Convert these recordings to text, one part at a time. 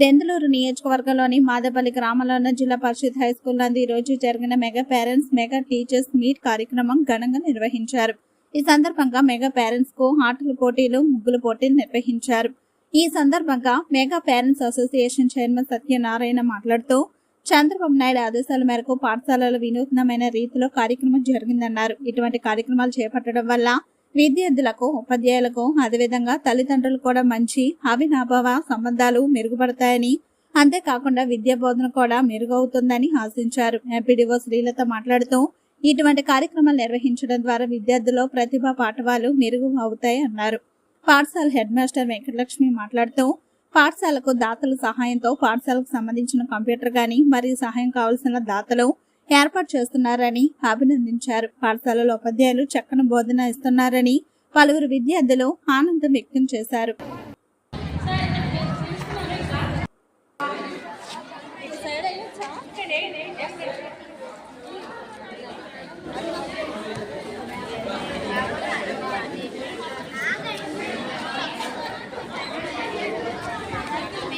దెందులూరు నియోజకవర్గంలోని మాదపల్లి గ్రామంలో ఉన్న జిల్లా పరిషత్ హై స్కూల్ నందు ఈ రోజు జరిగిన mega parents mega teachers meet కార్యక్రమం ఘనంగా నిర్వహించారు. ఈ సందర్భంగా మెగా పేరెంట్స్కు ఆటల పోటీలు ముగ్గుల పోటీలు నిర్వహించారు. ఈ సందర్భంగా mega parents association chairman Satyanarayana మాట్లాడుతూ చంద్రబాబు నాయుడు ఆదేశాల మేరకు పాఠశాలలో వినూత్నమైన రీతిలో కార్యక్రమం జరిగిందన్నారు. ఇటువంటి కార్యక్రమాలు చేపట్టడం వల్ల విద్యార్థులకు ఉపాధ్యాయులకు అదేవిధంగా తల్లిదండ్రులు కూడా మంచి అవినాభావ సంబంధాలు మెరుగుపడతాయని అంతేకాకుండా విద్యా బోధన కూడా మెరుగవుతుందని ఆశించారు. ఎంపీడీఓ శ్రీలత మాట్లాడుతూ ఇటువంటి కార్యక్రమాలు నిర్వహించడం ద్వారా విద్యార్థుల్లో ప్రతిభా పాఠవాలు మెరుగు అవుతాయి అన్నారు. పాఠశాల హెడ్ మాస్టర్ వెంకటలక్ష్మి మాట్లాడుతూ పాఠశాలకు దాతల సహాయంతో పాఠశాలకు సంబంధించిన కంప్యూటర్ గాని మరియు సహాయం కావాల్సిన దాతలు ఏర్పాటు చేస్తున్నారని అభినందించారు. పాఠశాలలో ఉపాధ్యాయులు చక్కని బోధన ఇస్తున్నారని పలువురు విద్యార్థులు ఆనందం వ్యక్తం చేశారు.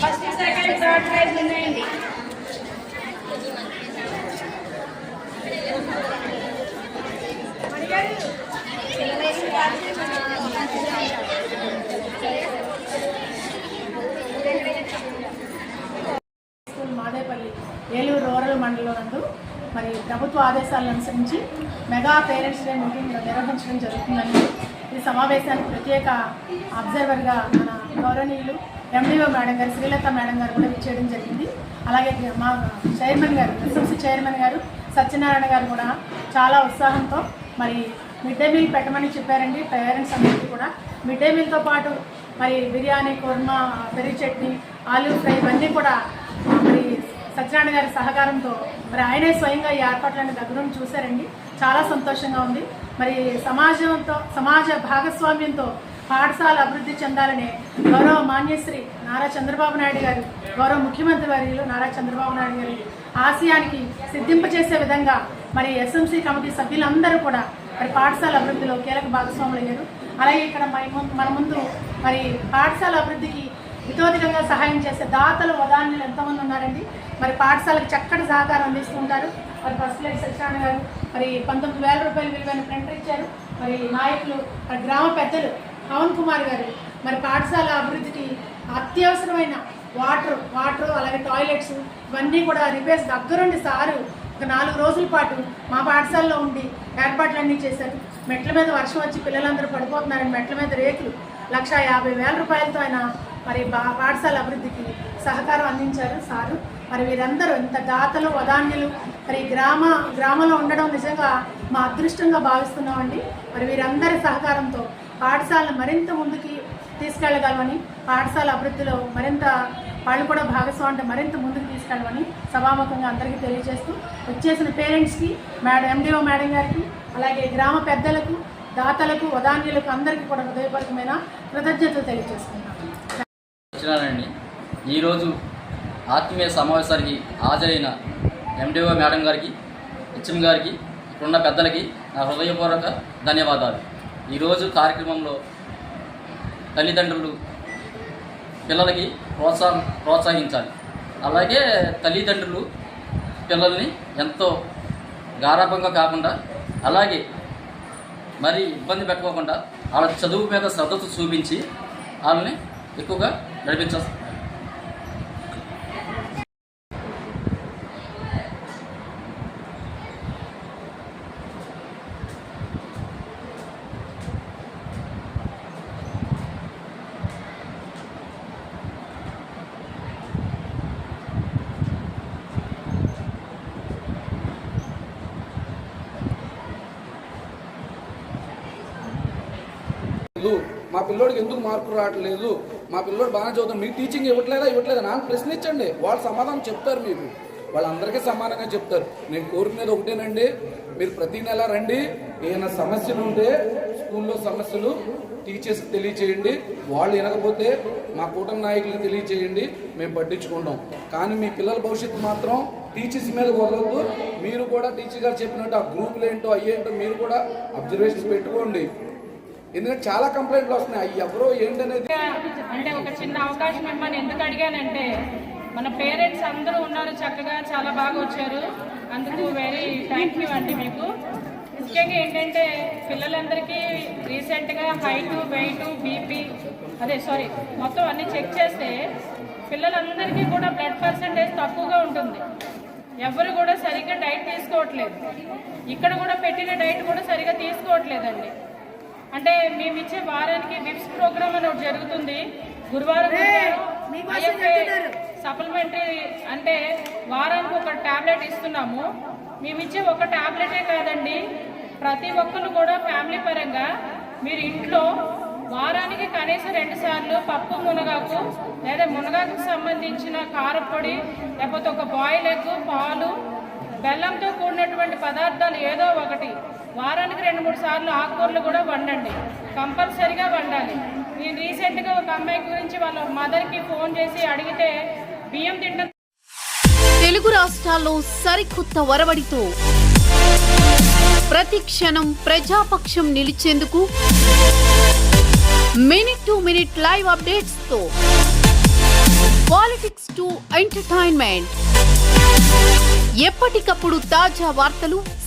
ఫస్ట్ సెకండ్ థర్డ్ ప్రైజ్ ఉన్నాయి స్కూల్ ఏలూరు రూరల్ మండలం నందు మరి ప్రభుత్వ ఆదేశాలను అనుసరించి మెగా పేరెంట్స్ డే మీటింగ్ నిర్వహించడం జరుగుతుందని ఈ సమావేశానికి ప్రత్యేక అబ్జర్వర్గా మన గౌరవనీయులు ఎండిఓ మేడం గారు శ్రీలత మేడం గారు కూడా విచ్చేయడం జరిగింది. అలాగే మా చైర్మన్ గారు ఎస్ఎంసీ చైర్మన్ గారు సత్యనారాయణ గారు కూడా చాలా ఉత్సాహంతో మరి మిడ్ డే మీల్ పెట్టమని చెప్పారండి. పేరెంట్స్ అందరికీ కూడా మిడ్ డే మీల్తో పాటు మరి బిర్యానీ కుర్మా పెరుగు చట్నీ ఆలూ ఫ్రై ఇవన్నీ కూడా సత్యనారాయణ గారి సహకారంతో మరి ఆయనే స్వయంగా ఈ ఏర్పాట్లను దగ్గర నుంచి చూశారండి. చాలా సంతోషంగా ఉంది. మరి సమాజంతో సమాజ భాగస్వామ్యంతో పాఠశాల అభివృద్ధి చెందాలనే గౌరవ మాన్యశ్రీ నారా చంద్రబాబు నాయుడు గారు గౌరవ ముఖ్యమంత్రి వర్యులు నారా చంద్రబాబు నాయుడు గారి ఆశయానికి సిద్ధింపచేసే విధంగా మరి ఎస్ఎంసీ కమిటీ సభ్యులందరూ కూడా మరి పాఠశాల అభివృద్ధిలో కీలక భాగస్వాములు అయ్యారు. అలాగే ఇక్కడ మన ముందు మరి పాఠశాల అభివృద్ధికి వితోదికంగా సహాయం చేసే దాతలు వదాన్యులు ఎంతమంది ఉన్నారండి. మరి పాఠశాలకు చక్కటి సహకారం అందిస్తుంటారు. మరి ఫస్ట్ లైట్ సత్యనారాయణ గారు మరి పంతొమ్మిది వేల రూపాయలు విలువైన ప్రింటర్ ఇచ్చారు. మరి నాయకులు మరి గ్రామ పెద్దలు పవన్ కుమార్ గారు మరి పాఠశాల అభివృద్ధికి అత్యవసరమైన వాటర్ వాటర్ అలాగే టాయిలెట్స్ ఇవన్నీ కూడా రిపేర్స్ దగ్గరుండి సారు ఒక నాలుగు రోజుల పాటు మా పాఠశాలలో ఉండి ఏర్పాట్లన్నీ చేశారు. మెట్ల మీద వర్షం వచ్చి పిల్లలందరూ పడిపోతున్నారని మెట్ల మీద రేకులు లక్ష యాభై వేల రూపాయలతో ఆయన మరి బా పాఠశాల అభివృద్ధికి సహకారం అందించారు సారు. మరి వీరందరూ ఇంత దాతలు వదాన్యులు మరి గ్రామ గ్రామంలో ఉండడం నిజంగా మా అదృష్టంగా భావిస్తున్నామండి. మరి వీరందరి సహకారంతో పాఠశాలను మరింత ముందుకి తీసుకెళ్ళగలమని పాఠశాల అభివృద్ధిలో మరింత వాళ్ళు కూడా భాగస్వామ్యం మరింత ముందుకు తీసుకెళ్ళమని సభాముఖంగా అందరికీ తెలియజేస్తూ వచ్చేసిన పేరెంట్స్కి మేడం ఎండిఓ మేడం గారికి అలాగే గ్రామ పెద్దలకు దాతలకు వదాన్యులకు అందరికీ కూడా హృదయపూర్వకమైన కృతజ్ఞతలు తెలియజేస్తున్నాను. ఈరోజు ఆత్మీయ సమావేశానికి హాజరైన ఎండిఓ మేడం గారికి హెచ్ఎం గారికి ఇక్కడున్న పెద్దలకి నా హృదయపూర్వక ధన్యవాదాలు. ఈరోజు కార్యక్రమంలో తల్లిదండ్రులు పిల్లలకి ప్రోత్సాహం ప్రోత్సహించాలి. అలాగే తల్లిదండ్రులు పిల్లల్ని ఎంతో గారాభంగా కాకుండా అలాగే మరి ఇబ్బంది పెట్టుకోకుండా వాళ్ళ చదువు మీద శ్రద్ధ చూపించి వాళ్ళని ఎక్కువగా నడిపించాల్సి లేదు. మా పిల్లోడికి ఎందుకు మార్కులు రావట్లేదు? మా పిల్లోడు బాగానే చదువుతాం మీకు టీచింగ్ ఇవ్వట్లేదా? ఇవ్వట్లేదా? నాకు ప్రశ్నించండి వాళ్ళు సమాధానం చెప్తారు మీకు. వాళ్ళందరికీ సమానంగా చెప్తారు. నేను కోరుకునేది ఒకటేనండి. మీరు ప్రతి నెల రండి. ఏమైనా సమస్యలు ఉంటే స్కూల్లో సమస్యలు టీచర్స్కి తెలియచేయండి. వాళ్ళు వినకపోతే మా కూటమి నాయకులకు తెలియచేయండి. మేము పట్టించుకుంటాం. కానీ మీ పిల్లల భవిష్యత్తు మాత్రం టీచర్స్ మీద వదలొద్దు. మీరు కూడా టీచర్ గారు చెప్పినట్టు ఆ గ్రూపులు ఏంటో అయ్యేంటో మీరు కూడా అబ్జర్వేషన్స్ పెట్టుకోండి. ఎందుకంటే చాలా కంప్లైంట్లు వస్తున్నాయి. అవి ఎవరో ఏంటనేది అంటే ఒక చిన్న అవకాశం ఇమ్మని ఎందుకు అడిగానంటే మన పేరెంట్స్ అందరూ ఉన్నారు చక్కగా చాలా బాగా వచ్చారు. అందుకు వెరీ థ్యాంక్ యూ అండి మీకు. ముఖ్యంగా ఏంటంటే పిల్లలందరికీ రీసెంట్గా హైట్ వెయిట్ బీపీ అదే సారీ మొత్తం అన్నీ చెక్ చేస్తే పిల్లలందరికీ కూడా బ్లడ్ పర్సంటేజ్ తక్కువగా ఉంటుంది. ఎవరు కూడా సరిగ్గా డైట్ తీసుకోవట్లేదు. ఇక్కడ కూడా పెట్టిన డైట్ కూడా సరిగ్గా తీసుకోవట్లేదండి. అంటే మేము ఇచ్చే వారానికి విప్స్ ప్రోగ్రామ్ అని ఒకటి జరుగుతుంది. గురువారం సప్లిమెంటరీ అంటే వారానికి ఒక టాబ్లెట్ ఇస్తున్నాము. మేము ఇచ్చే ఒక టాబ్లెటే కాదండి. ప్రతి ఒక్కరు కూడా ఫ్యామిలీ పరంగా మీరు ఇంట్లో వారానికి కనీసం రెండు సార్లు పప్పు మునగాకు లేదా మునగాకు సంబంధించిన కారపొడి లేకపోతే ఒక బాయిల్ ఎగ్ పాలు బెల్లంతో కూడినటువంటి పదార్థాలు ఏదో ఒకటి వారానికి రెండు మూడు సార్లు ఆకుకూరలు కూడా వండండి. కంపల్సరిగా వండాలి. నేను రీసెంట్గా ఒక అమ్మాయి గురించి వాళ్ళ మదర్కి ఫోన్ చేసి అడిగితే బియ్యం తింటాం తెలుగు రాష్ట్రాల్లో సరికొత్త వరవడితో ప్రతి క్షణం ప్రజాపక్షం నిలిచేందుకు మినిట్ టు మినిట్ లైవ్ అప్డేట్స్తో పాలిటిక్స్ టు ఎంటర్టైన్మెంట్. ఎప్పటికప్పుడు తాజా వార్తలు